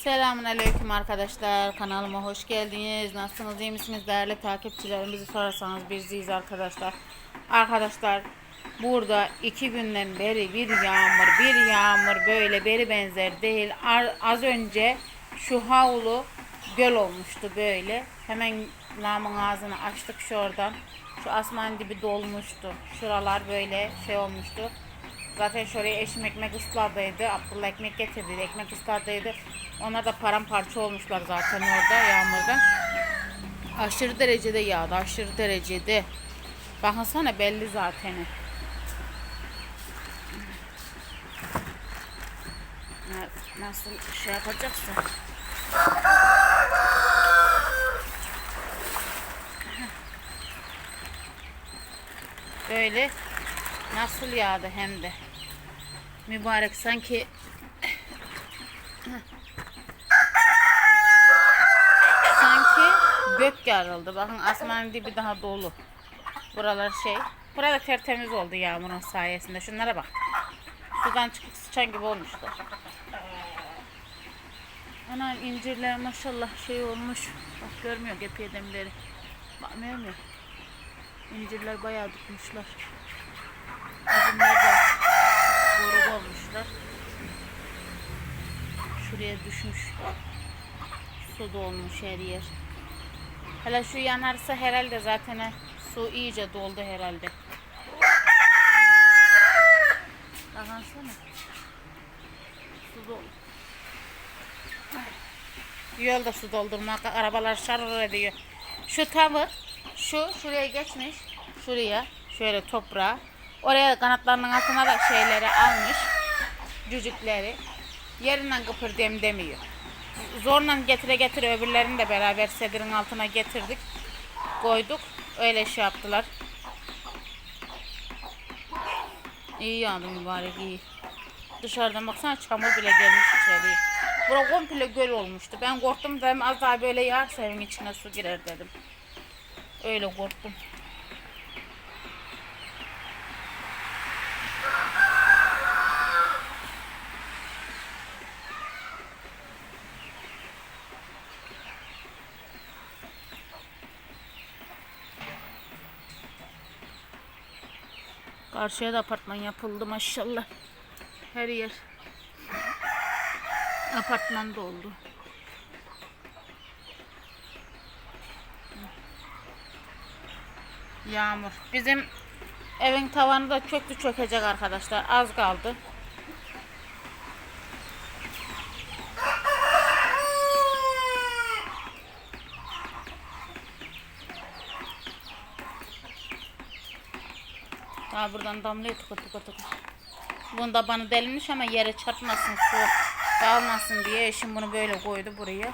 Selamun Aleyküm arkadaşlar. Kanalıma hoş geldiniz. Nasılsınız? iyi misiniz? Değerli takipçilerimizi sorarsanız biziz arkadaşlar. Arkadaşlar burada iki günden beri bir yağmur bir yağmur böyle beri benzer değil. Az önce şu havlu göl olmuştu böyle. Hemen lamın ağzını açtık şuradan. Şu asman dibi dolmuştu. Şuralar böyle şey olmuştu. Zaten şuraya eşim ekmek ısladıydı. Abdullah ekmek getirdi. Ekmek ısladıydı. Onlar da paramparça olmuşlar zaten orada yağmurdan. Aşırı derecede yağdı. Aşırı derecede. Bakın sana belli zaten. Na- Nasıl şey yapacaksın? Böyle nasıl yağdı hem de. Mübarek sanki sanki gök yarıldı. Bakın asmanın dibi daha dolu. Buralar şey. Burada tertemiz oldu yağmurun sayesinde. Şunlara bak. Sudan çıkıp sıçan gibi olmuşlar. Ana incirler maşallah şey olmuş. Bak görmüyor gep yedemleri. Bakmıyor mu? İncirler bayağı tutmuşlar. Üzümler de goruk olmuşlar. Şuraya düşmüş. Su dolmuş her yer. Hele şu yanarsa herhalde zaten he, su iyice doldu herhalde. Bakansana. Su doldu. Yolda su doldurmak, arabalar şarır ediyor. Şu tavır, şu şuraya geçmiş, şuraya, şöyle toprağa. Oraya kanatlarının altına da şeyleri almış, cücükleri. Yerinden kıpırdayım demiyor. Zorla getire getire öbürlerini de beraber sedirin altına getirdik. Koyduk, öyle şey yaptılar. İyi yağdı mübarek iyi. Dışarıdan baksana çamur bile gelmiş içeriye. Bura komple göl olmuştu. Ben korktum dedim az daha böyle yağarsa evin içine su girer dedim. Öyle korktum. Karşıya da apartman yapıldı maşallah. Her yer apartman doldu. Yağmur. Bizim evin tavanı da çöktü çökecek arkadaşlar. Az kaldı. Daha buradan damlıyor tıkır tıkır tıkır. Bunun da bana delinmiş ama yere çarpmasın su dağılmasın diye eşim bunu böyle koydu buraya.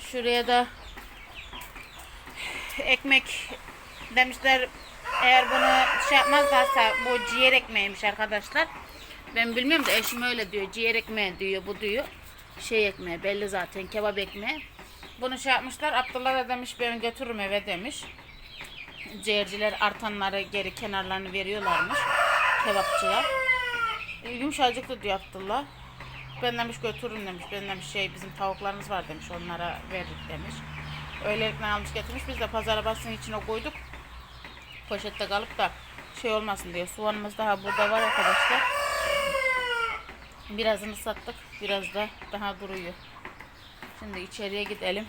Şuraya da ekmek demişler eğer bunu şey yapmazlarsa bu ciğer ekmeğiymiş arkadaşlar. Ben bilmiyorum da eşim öyle diyor. Ciğer ekmeği diyor bu diyor. Şey ekmeği belli zaten kebap ekmeği. Bunu şey yapmışlar. Abdullah da demiş ben götürürüm eve demiş. Ciğerciler artanları geri kenarlarını veriyorlarmış kebapçıya. E, yumuşacık da diyor Abdullah. Ben demiş götürürüm demiş. Ben demiş şey bizim tavuklarımız var demiş. Onlara verdik demiş. Öylelikle almış getirmiş. Biz de pazar arabasının içine koyduk. Poşette kalıp da şey olmasın diye. Soğanımız daha burada var arkadaşlar. Birazını sattık. Biraz da daha duruyor. Şimdi içeriye gidelim.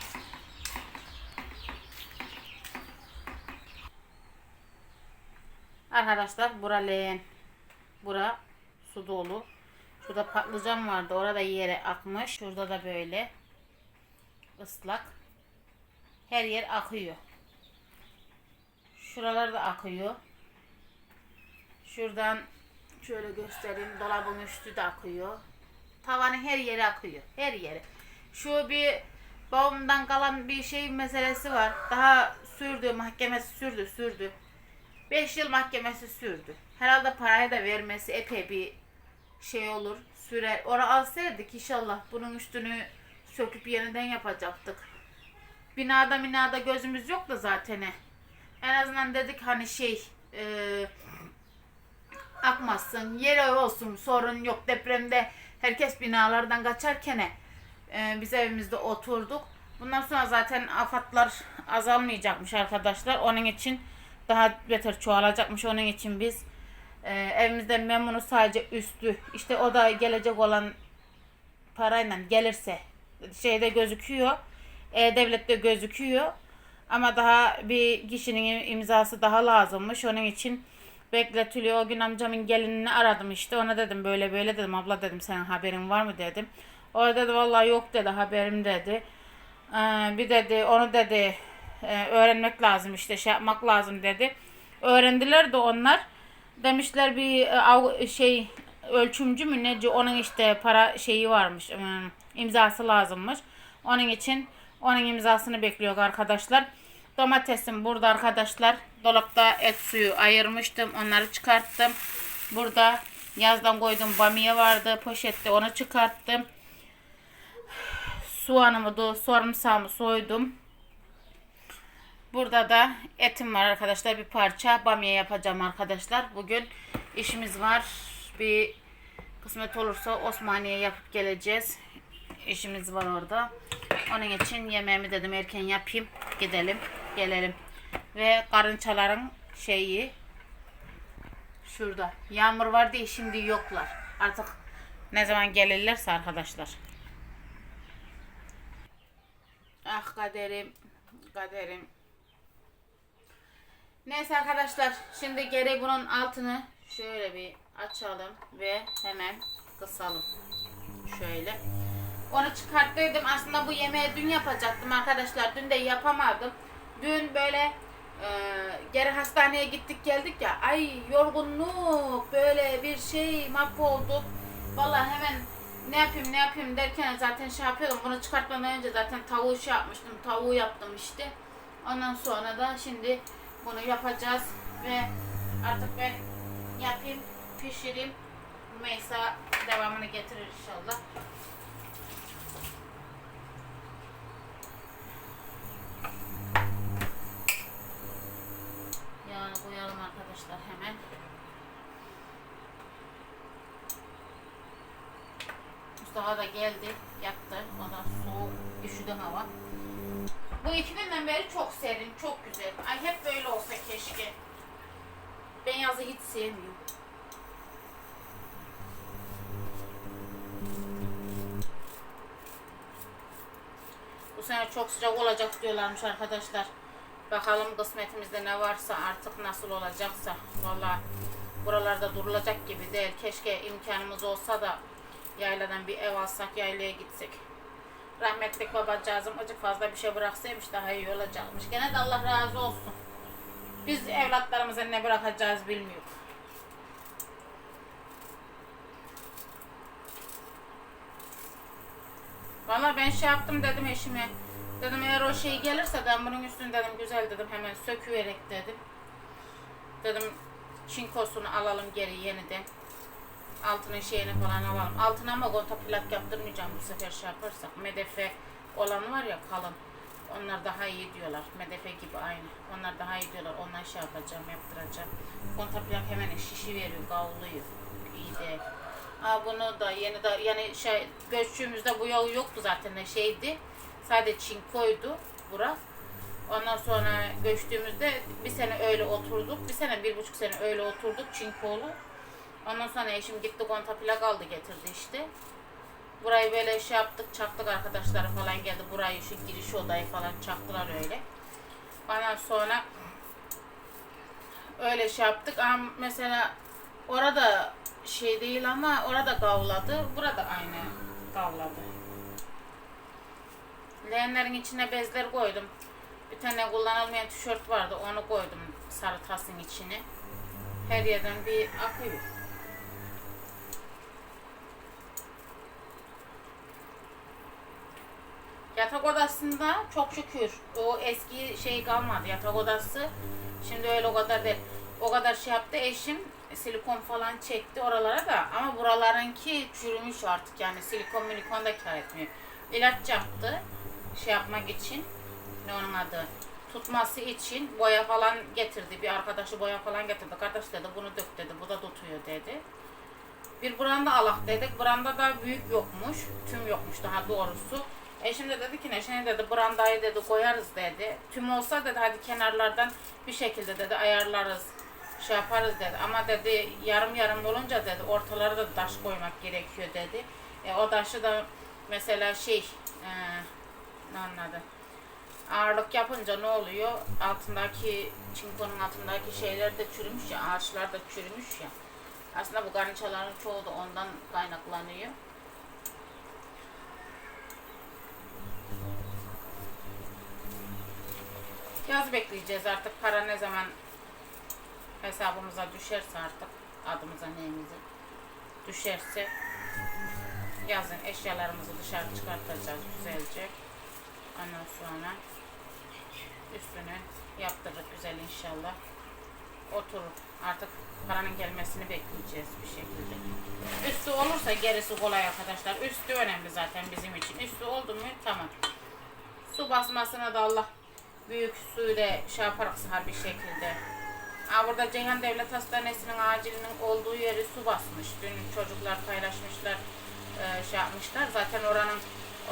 Arkadaşlar bura leğen. Bura su dolu. Şurada patlıcan vardı. Orada yere akmış. Şurada da böyle ıslak. Her yer akıyor. Şuralar da akıyor. Şuradan şöyle göstereyim. Dolabın üstü de akıyor. Tavanın her yeri akıyor. Her yeri. Şu bir babamdan kalan bir şey meselesi var. Daha sürdü. Mahkemesi sürdü sürdü. 5 yıl mahkemesi sürdü. Herhalde parayı da vermesi epey bir şey olur. Süre. Ona alsaydık inşallah bunun üstünü söküp yeniden yapacaktık. Binada binada gözümüz yok da zaten. En azından dedik hani şey e, akmasın, yere olsun sorun yok depremde herkes binalardan kaçarken Ee, biz evimizde oturduk. Bundan sonra zaten afatlar azalmayacakmış arkadaşlar. Onun için daha beter çoğalacakmış. Onun için biz e, evimizden memnunuz sadece üstü. İşte o da gelecek olan parayla gelirse şeyde gözüküyor. E-Devlet'te gözüküyor. Ama daha bir kişinin imzası daha lazımmış. Onun için bekletiliyor. O gün amcamın gelinini aradım işte. Ona dedim böyle böyle dedim. Abla dedim senin haberin var mı dedim. O dedi vallahi yok dedi haberim dedi. Ee, bir dedi onu dedi e, öğrenmek lazım işte şey yapmak lazım dedi. Öğrendiler de onlar. Demişler bir e, şey ölçümcü mü neci onun işte para şeyi varmış ım, imzası lazımmış. Onun için onun imzasını bekliyor arkadaşlar. Domatesim burada arkadaşlar. Dolapta et suyu ayırmıştım. Onları çıkarttım. Burada yazdan koyduğum bamiye vardı. Poşette onu çıkarttım. Soğanımı da sarımsağımı soydum. Burada da etim var arkadaşlar. Bir parça bamya yapacağım arkadaşlar. Bugün işimiz var. Bir kısmet olursa Osmaniye yapıp geleceğiz. İşimiz var orada. Onun için yemeğimi dedim erken yapayım. Gidelim. Gelelim. Ve karıncaların şeyi şurada. Yağmur var diye şimdi yoklar. Artık ne zaman gelirlerse arkadaşlar. Ah kaderim. Kaderim. Neyse arkadaşlar şimdi geri bunun altını şöyle bir açalım ve hemen kısalım. Şöyle. Onu çıkarttıydım. Aslında bu yemeği dün yapacaktım arkadaşlar. Dün de yapamadım. Dün böyle e, geri hastaneye gittik geldik ya. Ay yorgunluk böyle bir şey mahvolduk. Vallahi hemen ne yapayım ne yapayım derken zaten şey yapıyordum. Bunu çıkartmadan önce zaten tavuğu şey yapmıştım. Tavuğu yaptım işte. Ondan sonra da şimdi bunu yapacağız ve artık ben yapayım, pişireyim. Meysa devamını getirir inşallah. Yağını koyalım arkadaşlar hemen. Mustafa da geldi, yaktı. Ondan soğuk, üşüdü hava. Bu iki günden beri çok serin, çok güzel. Ay hep böyle olsa keşke. Ben yazı hiç sevmiyorum. Bu sene çok sıcak olacak diyorlarmış arkadaşlar. Bakalım kısmetimizde ne varsa artık nasıl olacaksa. Valla buralarda durulacak gibi değil. Keşke imkanımız olsa da yayladan bir ev alsak yaylaya gitsek. Rahmetlik babacığızım acık fazla bir şey bıraksaymış daha iyi olacakmış. Gene de Allah razı olsun. Biz evlatlarımıza ne bırakacağız bilmiyoruz. Valla ben şey yaptım dedim eşime. Dedim eğer o şey gelirse ben bunun üstünü dedim güzel dedim hemen söküverek dedim. Dedim çinkosunu alalım geri yeniden. Altının şeyini falan alalım. Altına ama konta plak yaptırmayacağım bu sefer şey yaparsak. Medefe olan var ya kalın. Onlar daha iyi diyorlar. Medefe gibi aynı. Onlar daha iyi diyorlar. Ondan şey yapacağım, yaptıracağım. Konta plak hemen şişi veriyor, gavluyor. İyi değil. Aa, bunu da yeni da yani şey göçtüğümüzde bu yol yoktu zaten de şeydi. Sadece çinkoydu bura. Ondan sonra göçtüğümüzde bir sene öyle oturduk. Bir sene, bir buçuk sene öyle oturduk çinkolu. Ondan sonra eşim gitti konta plak aldı getirdi işte. Burayı böyle şey yaptık çaktık arkadaşları falan geldi. Burayı şu giriş odayı falan çaktılar öyle. Ondan sonra öyle şey yaptık. Ama mesela orada şey değil ama orada gavladı. Burada aynı gavladı. Leğenlerin içine bezler koydum. Bir tane kullanılmayan tişört vardı. Onu koydum sarı tasın içine. Her yerden bir akıyor. Yatak odasında çok şükür o eski şey kalmadı yatak odası. Şimdi öyle o kadar değil. O kadar şey yaptı eşim silikon falan çekti oralara da ama buralarınki çürümüş artık yani silikon milikon da kar etmiyor. İlaç yaptı şey yapmak için ne onun adı tutması için boya falan getirdi. Bir arkadaşı boya falan getirdi. Kardeş dedi bunu dök dedi. Bu da tutuyor dedi. Bir branda alak dedik. Branda da büyük yokmuş. Tüm yokmuş daha doğrusu. Eşim de dedi ki Neşe dedi brandayı dedi koyarız dedi. Tüm olsa dedi hadi kenarlardan bir şekilde dedi ayarlarız şey yaparız dedi. Ama dedi yarım yarım olunca dedi ortalara da taş koymak gerekiyor dedi. E, o taşı da mesela şey e, ne anladı? Ağırlık yapınca ne oluyor? Altındaki çinkonun altındaki şeyler de çürümüş ya, ağaçlar da çürümüş ya. Aslında bu garnçaların çoğu da ondan kaynaklanıyor. Yaz bekleyeceğiz artık para ne zaman hesabımıza düşerse artık adımıza neyimize düşerse yazın eşyalarımızı dışarı çıkartacağız güzelce. Ondan sonra üstünü yaptırdık güzel inşallah. Oturup artık paranın gelmesini bekleyeceğiz bir şekilde. Üstü olursa gerisi kolay arkadaşlar. Üstü önemli zaten bizim için. Üstü oldu mu tamam. Su basmasına da Allah büyük suyla şey yaparak sağ bir şekilde. Aa, burada Ceyhan Devlet Hastanesi'nin acilinin olduğu yeri su basmış. Dün çocuklar paylaşmışlar, e, şey yapmışlar. Zaten oranın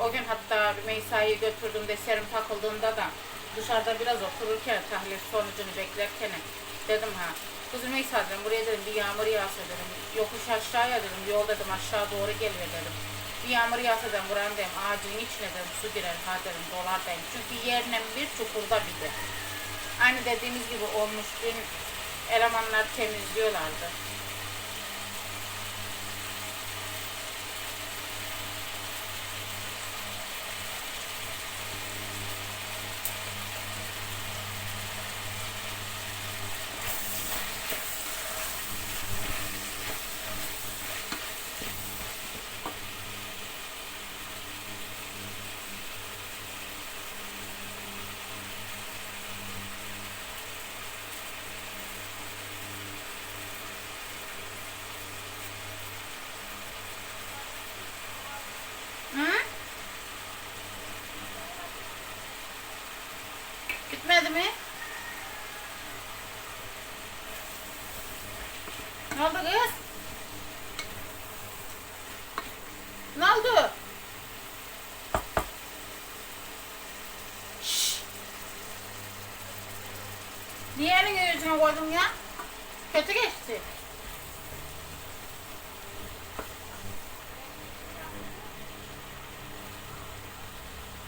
o gün hatta Meysa'yı götürdüğümde serum takıldığında da dışarıda biraz otururken tahlil sonucunu beklerken dedim ha kızım Meysa dedim buraya dedim bir yağmur yağsa dedim yokuş aşağıya dedim yol dedim aşağı doğru geliyor dedim bir yağmur yağsa dedim buranın dedim ağacın içine dedim su girer ha dedim dolar dedim çünkü yerine bir çukurda bir de. Aynı dediğimiz gibi olmuş dün elemanlar temizliyorlardı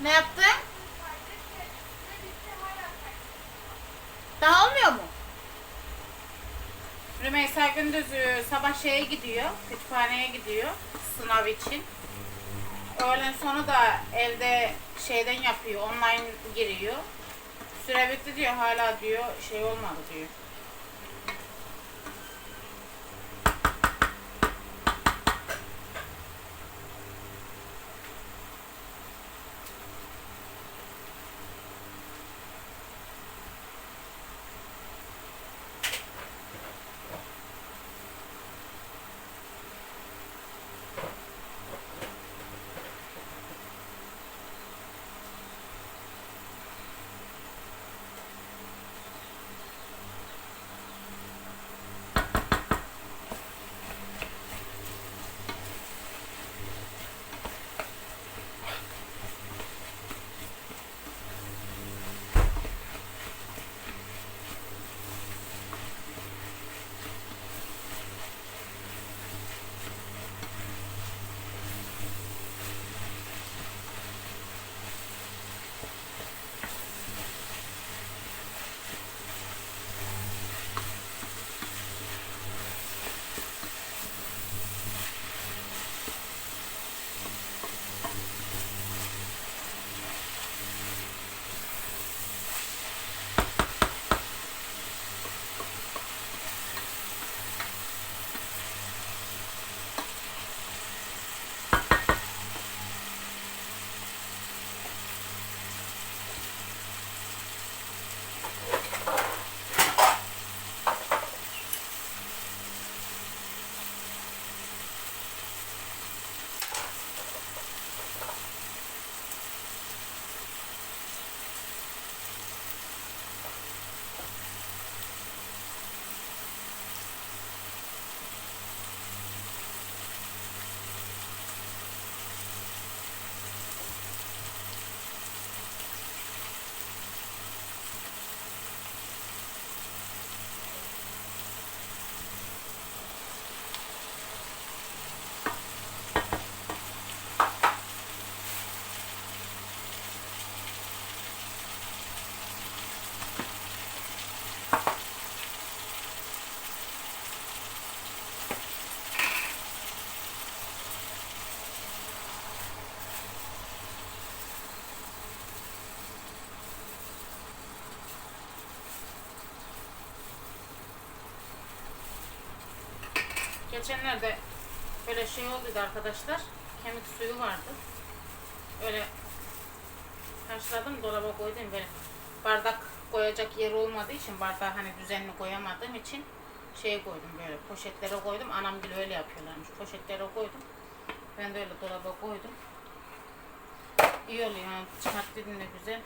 Ne yaptın? Daha olmuyor mu? Rümeysa gündüz e, sabah şeye gidiyor, kütüphaneye gidiyor sınav için. Öğlen sonu da evde şeyden yapıyor, online giriyor. Süre bitti diyor, hala diyor şey olmadı diyor. Geçenlerde böyle şey olduydu arkadaşlar. Kemik suyu vardı. Öyle haşladım dolaba koydum böyle bardak koyacak yer olmadığı için bardağı hani düzenli koyamadığım için şey koydum böyle poşetlere koydum. Anam bile öyle yapıyorlarmış. Poşetlere koydum. Ben de öyle dolaba koydum. İyi oluyor yani çıkarttığında de güzel.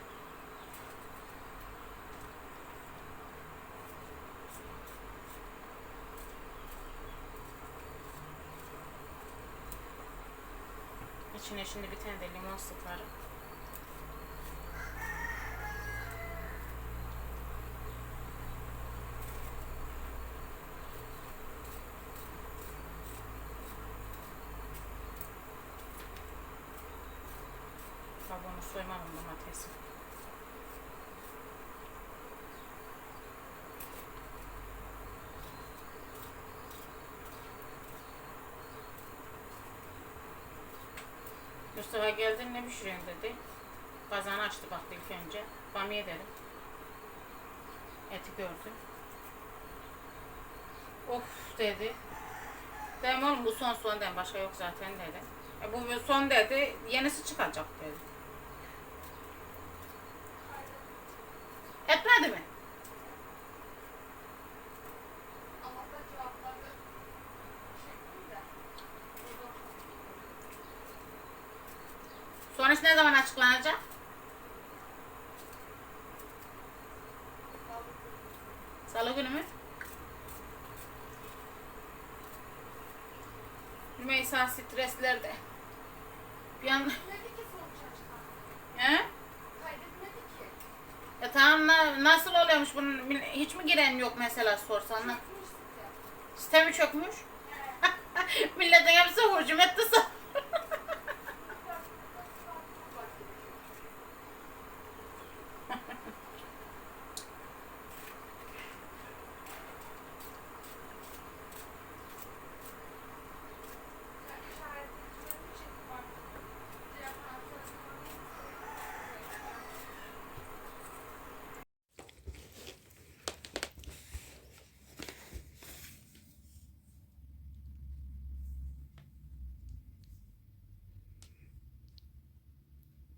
İçine şimdi bir tane de limon sıkarım. Kabuğunu soymadım domatesi. Mustafa geldin ne pişiriyorsun dedi. Kazanı açtı baktı ilk önce. Bamya dedim. Eti gördü. Of dedi. Dedim oğlum bu son son dedim başka yok zaten dedi. E bu son dedi yenisi çıkacak dedi. Etmedi mi? Sonrası ne zaman açıklanacak? Salı günü mü? Rümeysa streslerde. Bir an... He? Ya tamam na- nasıl oluyormuş bunun hiç mi giren yok mesela sorsan lan. Sistemi çökmüş. Milletin hepsi hücum etti sa-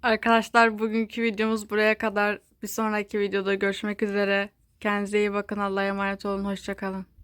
Arkadaşlar bugünkü videomuz buraya kadar. Bir sonraki videoda görüşmek üzere. Kendinize iyi bakın. Allah'a emanet olun. Hoşçakalın.